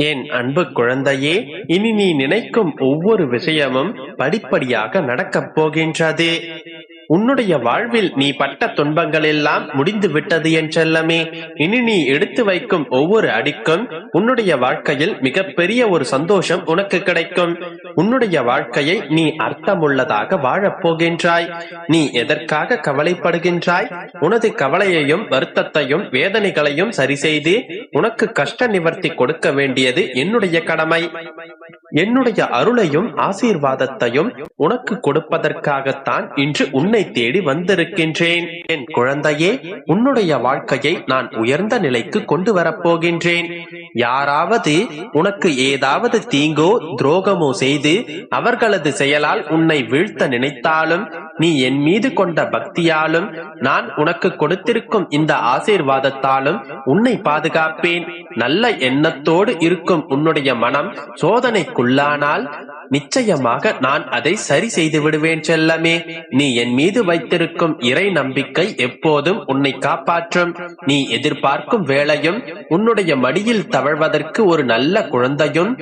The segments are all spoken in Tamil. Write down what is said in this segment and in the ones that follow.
என் அன்பு குழந்தையே இனி நீ நினைக்கும் ஒவ்வொரு விஷயமும் படிப்படியாக நடக்கப் போகின்றது. உன்னுடைய வாழ்வில் நீ பட்ட துன்பங்கள் எல்லாம் முடிந்து விட்டது என் செல்லமே. இனி நீ எடுத்து வைக்கும் ஒவ்வொரு அடிக்கும் உன்னுடைய வாழ்க்கையில் மிகப்பெரிய ஒரு சந்தோஷம் உனக்கு கிடைக்கும். உன்னுடைய வாழ்க்கையை நீ அர்த்தமுள்ளதாக வாழப் போகின்றாய். நீ எதற்காக கவலைப்படுகின்றாய்? உனது கவலையையும் வருத்தத்தையும் வேதனைகளையும் சரி செய்து உனக்கு கஷ்ட நிவர்த்தி கொடுக்க வேண்டியது என்னுடைய கடமை. என்னுடைய அருளையும் ஆசீர்வாதத்தையும் உனக்கு கொடுப்பதற்காகத்தான் இன்று உன்னை உன்னை தேடி வந்திருக்கின்றேன். என் குழந்தையே உன்னுடைய வாழ்க்கையை நான் உயர்ந்த நிலைக்கு கொண்டு வரப்போகின்றேன். யாராவது உனக்கு ஏதாவது தீங்கோ துரோகமோ செய்து அவர்களது செயலால் உன்னை வீழ்த்த நினைத்தாலும் நீ என் மீது கொண்ட பக்தியாலும் நான் உனக்கு கொடுத்திருக்கும் இந்த ஆசீர்வாதத்தாலும் உன்னை பாதுகாப்பேன். நல்ல எண்ணத்தோடு இருக்கும் உன்னுடைய மனம் சோதனைக்குள்ளானால் நிச்சயமாக நான் அதை சரி செய்து விடுவேன் செல்லமே. நீ என் மீது வைத்திருக்கும் இறை நம்பிக்கை எப்போதும் உன்னை காப்பாற்றும். நீ எதிர்பார்க்கும் வேளையும் உன்னுடைய மடியில் தவழ்வதற்கு ஒரு நல்ல குழந்தையும்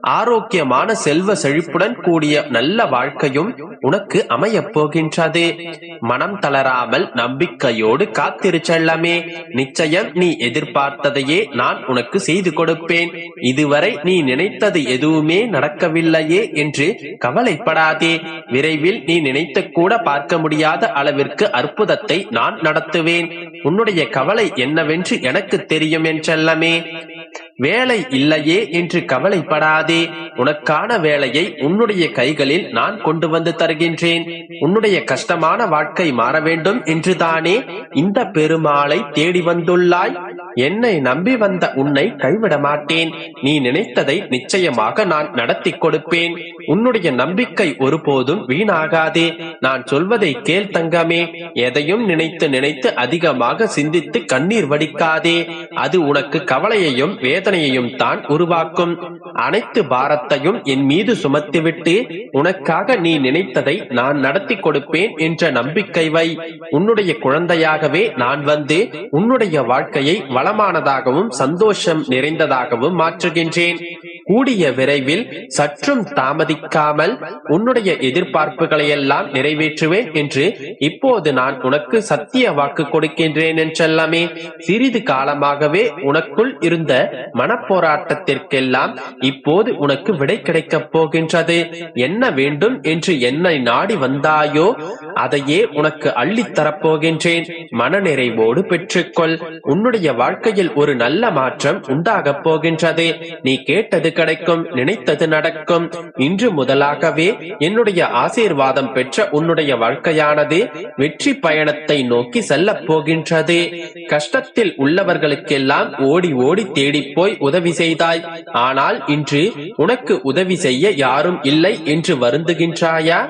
ஆரோக்கியமான செல்வ செழிப்புடன் கூடிய நல்ல வாழ்க்கையும் உனக்கு அமையப் போகின்றது. மனம் தளராமல் நம்பிக்கையோடு காத்திரு செல்லமே. நிச்சயம் நீ எதிர்பார்த்ததையே நான் உனக்கு செய்து கொடுப்பேன். இதுவரை நீ நினைத்தது எதுவுமே நடக்கவில்லையே என்று கவலைப்படாதே. விரைவில் நீ நினைத்து கூட பார்க்க முடியாத அளவிற்கு அற்புதத்தை நான் நடத்துவேன். உன்னுடைய கவலை என்னவென்று எனக்கு தெரியும் என் செல்லமே வேலை இல்லையே என்று கவலைப்படாதே. உனக்கான வேலையை உன்னுடைய கைகளில் நான் கொண்டு வந்து தருகின்றேன். உன்னுடைய கஷ்டமான வாழ்க்கை மாற வேண்டும் என்று தானே இந்த பெருமாளை தேடி வந்துள்ளாய். என்னை நம்பி வந்த உன்னை கைவிட மாட்டேன். நீ நினைத்ததை நிச்சயமாக நான் நடத்தி கொடுப்பேன். உன்னுடைய நம்பிக்கை ஒருபோதும் வீணாகாதே. நான் சொல்வதை கேள் தங்கமே. எதையும் நினைத்து நினைத்து அதிகமாக சிந்தித்து கண்ணீர் வடிக்காதே. அது உனக்கு கவலையையும் வேதனையையும் தான் உருவாக்கும். அனைத்து பாரத்தையும் என் மீது சுமத்திவிட்டு உனக்காக நீ நினைத்ததை நான் நடத்தி கொடுப்பேன் என்ற நம்பிக்கை வை. உன்னுடைய குழந்தையாகவே நான் வந்து உன்னுடைய வாழ்க்கையை வளமானதாகவும் சந்தோஷம் நிறைந்ததாகவும் மாற்றுகின்றேன். கூடிய விரைவில் சற்றும் தாமதிக்காமல் உன்னுடைய எதிர்பார்ப்புகளை எல்லாம் நிறைவேற்றுவேன் என்று இப்போது நான் உனக்கு சத்திய வாக்கு கொடுக்கின்றேன் என்றெல்லாமே சிறிது காலமாகவே உனக்குள் இருந்த மனப்போராட்டத்திற்கெல்லாம் இப்போது உனக்கு விடை கிடைக்கப் போகின்றது. என்ன வேண்டும் என்று என்னை நாடி வந்தாயோ அதையே உனக்கு அள்ளித்தரப்போகின்றேன் மனநிறைவோடு பெற்றுக்கொள். உன்னுடைய வாழ்க்கையில் ஒரு நல்ல மாற்றம் உண்டாகப் போகின்றது. நீ கேட்டது கிடைக்கும் நினைத்தது நடக்கும். இன்று முதலாகவே என்னுடைய ஆசீர்வாதம் பெற்ற உன்னுடைய வாழ்க்கையானது வெற்றி பயணத்தை நோக்கி செல்ல போகின்றது. கஷ்டத்தில் உள்ளவர்களுக்கெல்லாம் ஓடி ஓடி தேடி போய் உதவி செய்தாய். ஆனால் இன்று உனக்கு உதவி செய்ய யாரும் இல்லை என்று வருந்துகின்றாயா?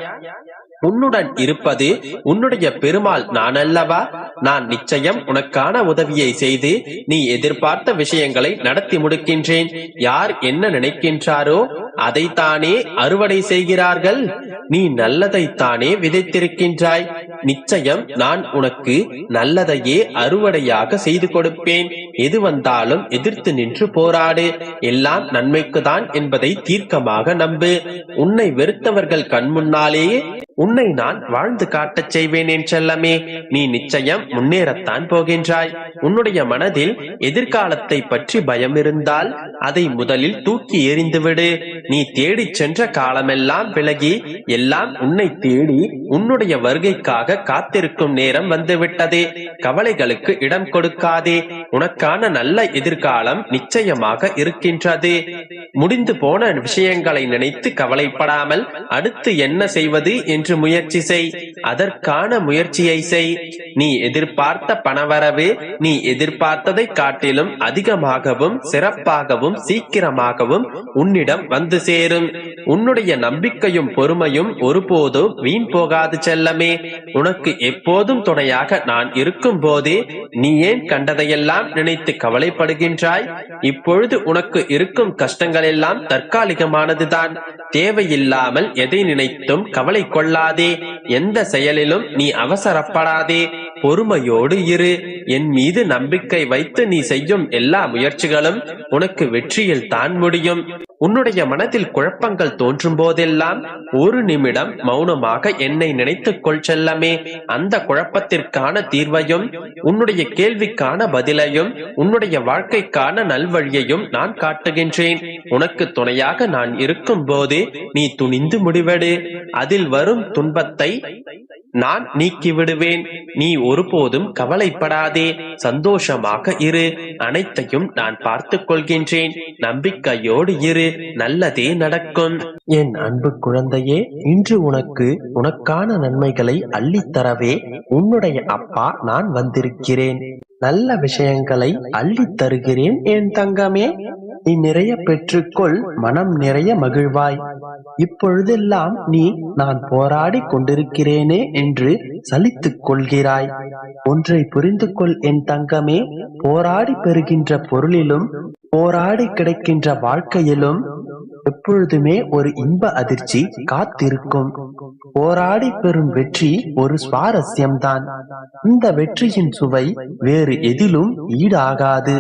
உன்னுடன் இருப்பது உன்னுடைய பெருமாள் நான் அல்லவா நான் நிச்சயம் உனக்கான உதவியை செய்து நீ எதிர்பார்த்த விஷயங்களை நடத்தி முடிக்கின்றேன். யார் என்ன நினைக்கின்றாரோ அதைத்தானே அறுவடை செய்கிறார்கள். நீ நல்லதைத்தானே விதைத்திருக்கின்றாய். நிச்சயம் நான் உனக்கு நல்லதையே அறுவடையாக செய்து கொடுப்பேன். எது வந்தாலும் எதிர்த்து நின்று போராடு. எல்லாம் நன்மைக்குதான் என்பதை தீர்க்கமாக நம்பு. உன்னை வெறுத்தவர்கள் கண்முன்னாலேயே உன்னை நான் வாழ்ந்து காட்டச் செய்வேன் என் செல்லமே. நீ நிச்சயம் முன்னேறத்தான் போகின்றாய். உன்னுடைய மனதில் எதிர்காலத்தை பற்றி பயம் இருந்தால் அதை முதலில் தூக்கி எறிந்துவிடு. நீ தேடிச் சென்ற காலமெல்லாம் விலகி எல்லாம் உன்னை தேடி உன்னுடைய வருகைக்காக காத்திருக்கும் நேரம் வந்துவிட்டதே. கவலைகளுக்கு இடம் கொடுக்காதே. உனக்கான நல்ல எதிர்காலம் நிச்சயமாக இருக்கின்றது. முடிந்து போன விஷயங்களை நினைத்து கவலைப்படாமல் அடுத்து என்ன செய்வது என்று முயற்சி செய். அதற்கான முயற்சியை செய். நீ எதிர்பார்த்த பணவரவு நீ எதிர்பார்த்ததை காட்டிலும் அதிகமாகவும் சிறப்பாகவும் சீக்கிரமாகவும் உன்னிடம் வந்து சேரும். உன்னுடைய நம்பிக்கையும் பொறுமையும் ஒருபோதும் வீண் போகாது செல்லமே. உனக்கு எப்போதும் துணையாக நான் இருக்கும் போதே நீ ஏன் கண்டதையெல்லாம் நினைத்து கவலைப்படுகின்றாய்? இப்பொழுது உனக்கு இருக்கும் கஷ்டங்கள் எல்லாம் தற்காலிகமானதுதான். தேவையில்லாமல் எதை நினைத்தும் கவலை கொள்ளாதே. எந்த செயலிலும் நீ அவசரப்படாதே. பொறுமையோடு இரு. என் மீது நம்பிக்கை வைத்து நீ செய்யும் எல்லா முயற்சிகளும் உனக்கு வெற்றியில் தான் முடியும். உன்னுடைய மனதில் குழப்பங்கள் தோன்றும் போதெல்லாம் ஒரு நிமிடம் மௌனமாக என்னை நினைத்துக் கொள் செல்லமே. அந்த குழப்பத்திற்கான தீர்வையும் உன்னுடைய கேள்விக்கான பதிலையும் உன்னுடைய வாழ்க்கைக்கான நல்வழியையும் நான் காட்டுகின்றேன். உனக்கு துணையாக நான் இருக்கும் போது நீ துணிந்து முடிவெடு. அதில் வரும் துன்பத்தை நான் நீக்கி விடுவேன் நீ ஒருபோதும் கவலைப்படாதே. சந்தோஷமாக இரு. அனைத்தையும் நான் பார்த்து கொள்கின்றேன். நம்பிக்கையோடு இரு. நல்லதே நடக்கும். என் அன்பு குழந்தையே இன்று உனக்கு உனக்கான நன்மைகளை அள்ளித்தரவே உன்னுடைய அப்பா நான் வந்திருக்கிறேன். நல்ல விஷயங்களை அள்ளித் தருகிறேன் என் தங்கமே. நீ நிறைய பெற்றுக்கொள் மனம் நிறைய மகிழ்வாய். இப்பொழுதெல்லாம் நீ நான் போராடி கொண்டிருக்கிறேனே என்று சலித்துக் கொள்கிறாய். ஒன்றை புரிந்து கொள் என் தங்கமே. போராடி பெறுகின்ற பொருளிலும் போராடி கிடைக்கின்ற வாழ்க்கையிலும் எப்பொழுதுமே ஒரு இன்ப அதிர்ச்சி காத்திருக்கும். போராடி பெறும் வெற்றி ஒரு சுவாரஸ்யம்தான். இந்த வெற்றியின் சுவை வேறு எதிலும் ஈடாகாது.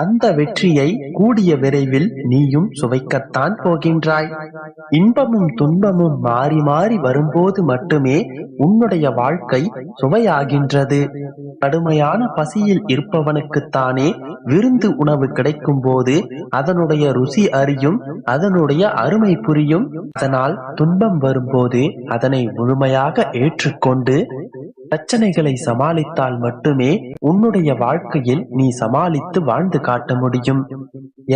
அந்த வெற்றியை கூடிய விரைவில் நீயும் சுவைக்கத்தான் போகின்றாய். இன்பமும் துன்பமும் மாறி மாறி வரும்போது மட்டுமே உன்னுடைய வாழ்க்கை சுவையாகின்றது. கடுமையான பசியில் இருப்பவனுக்குத்தானே விருந்து உணவு கிடைக்கும் போது அதனுடைய ருசி அறியும் அதனுடைய அருமை புரியும். அதனால் துன்பம் வரும்போது அதனை முழுமையாக ஏற்றுக்கொண்டு பிரச்சனைகளை சமாளித்தால் மட்டுமே உன்னுடைய வாழ்க்கையில் நீ சமாளித்து வாழ்ந்து காட்ட முடியும்.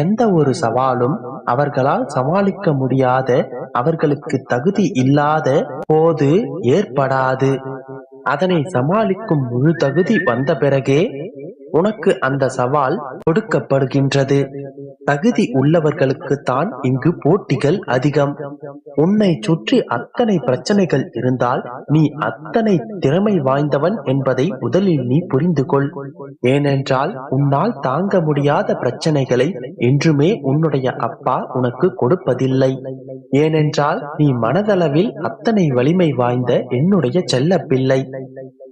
எந்த ஒரு சவாலும் அவர்களால் சமாளிக்க முடியாத அவர்களுக்கு தகுதி இல்லாத போது ஏற்படாது. அதனை சமாளிக்கும் முழு தகுதி வந்த பிறகே உனக்கு அந்த சவால் கொடுக்கப்படுகின்றது. தகுதி உள்ளவர்களுக்கு தான் இங்கு போட்டிகள் அதிகம். உன்னை சுற்றி அத்தனை பிரச்சனைகள் இருந்தால் நீ அத்தனை திறமை வாய்ந்தவன் என்பதை முதலில் நீ புரிந்து கொள். ஏனென்றால் உன்னால் தாங்க முடியாத பிரச்சனைகளை என்றுமே உன்னுடைய அப்பா உனக்கு கொடுப்பதில்லை. ஏனென்றால் நீ மனதளவில் அத்தனை வலிமை வாய்ந்த என்னுடைய செல்ல பிள்ளை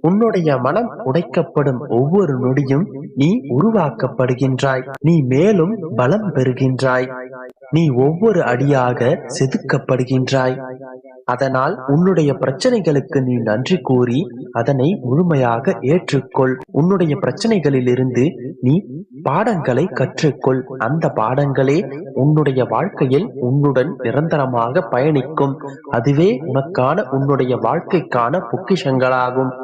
உன்னுடைய மனம் உடைக்கப்படும் ஒவ்வொரு நொடியும் நீ உருவாக்கப்படுகின்றாய். நீ மேலும் பலம் பெறுகின்றாய். நீ ஒவ்வொரு அடியாக செதுக்கப்படுகின்றாய். அதனால் உன்னுடைய பிரச்சனைகளுக்கு நீ நன்றி கூறி அதனை முழுமையாக ஏற்றுக்கொள். உன்னுடைய பிரச்சனைகளிலிருந்து நீ பாடங்களை கற்றுக்கொள். அந்த பாடங்களே உன்னுடைய வாழ்க்கையில் உன்னுடன் நிரந்தரமாக பயணிக்கும். அதுவே உனக்கான உன்னுடைய வாழ்க்கைக்கான பொக்கிஷங்களாகும்.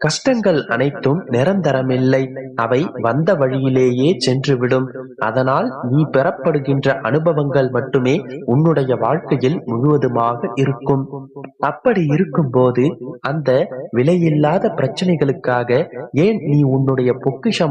கஷ்டங்கள் அனைத்தும் நிரந்தரமில்லை. அவை வந்த வழியிலேயே சென்றுவிடும். அதனால் நீ பெறப்படுகின்ற அனுபவங்கள் மட்டுமே உன்னுடைய வாழ்க்கையில் முழுவதுமாக இருக்கும். அப்படி இருக்கும்போது அந்த விலையில்லாத பிரச்சனைகளுக்காக ஏன் நீ உன்னுடைய பொக்கிஷம்